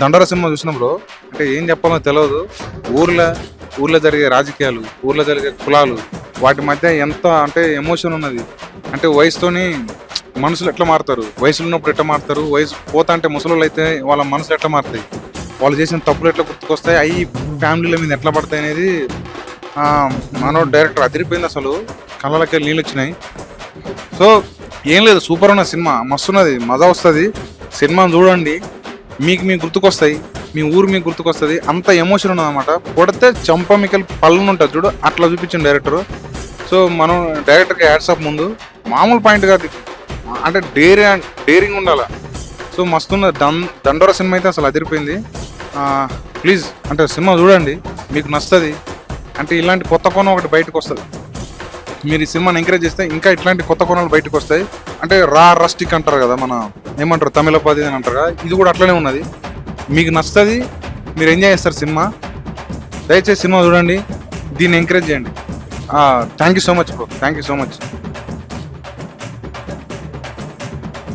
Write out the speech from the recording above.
దండర cinema చూసినప్పుడు అంటే ఏం చెప్పాలో తెలియదు ఊర్లో ఊర్లో జరిగే రాజకీయాలు ఊర్లో జరిగే కులాలు వాటి మధ్య ఎంత అంటే ఎమోషన్ ఉన్నది. అంటే వయసుతోని మనుషులు ఎట్లా మారుతారు? వయసులో ఉన్నప్పుడు ఎట్లా మారుతారు? వయసు పోతా అంటే ముసలోళ్ళు అయితే వాళ్ళ మనసులు ఎట్లా మారుతాయి? వాళ్ళు చేసిన తప్పులు ఎట్లా గుర్తుకొస్తాయి? అవి ఫ్యామిలీల మీద ఎట్లా పడతాయి అనేది మనో డైరెక్టర్ అదిరిపోయింది అసలు. కళ్ళకి నీళ్ళు వచ్చినాయి. సో ఏం లేదు సూపర్ ఉన్న సినిమా. మస్తున్నది మజా వస్తుంది. సినిమాను చూడండి. మీకు మీకు గుర్తుకొస్తాయి మీ ఊరు మీకు గుర్తుకొస్తుంది అంత ఎమోషన్ ఉన్నదన్నమాట. కొడితే చంపమికల్ పళ్ళను ఉంటుంది చూడు అట్లా చూపించింది డైరెక్టర్ సో మనం డైరెక్టర్కి యాడ్సాప్ ముందు మామూలు పాయింట్ కాదు అంటే డేరీ డేరింగ్ ఉండాలి. సో మస్తున్న దం దండోర సినిమా అయితే అసలు అదిరిపోయింది. ప్లీజ్ అంటే సినిమా చూడండి మీకు నచ్చుతుంది అంటే ఇలాంటి కొత్త కోణం ఒకటి బయటకు వస్తుంది. మీరు ఈ సినిమాని ఎంకరేజ్ చేస్తే ఇంకా ఇట్లాంటి కొత్త కోణాలు బయటకు వస్తాయి. అంటే రా రస్టిక్ అంటారు కదా మన ఏమంటారు తమిళపది అని అంటారు కదా ఇది కూడా అట్లనే ఉన్నది. మీకు నచ్చుతుంది మీరు ఎంజాయ్ చేస్తారు సినిమా. దయచేసి సినిమా చూడండి దీన్ని ఎంకరేజ్ చేయండి. Thank you so much bro thank you so much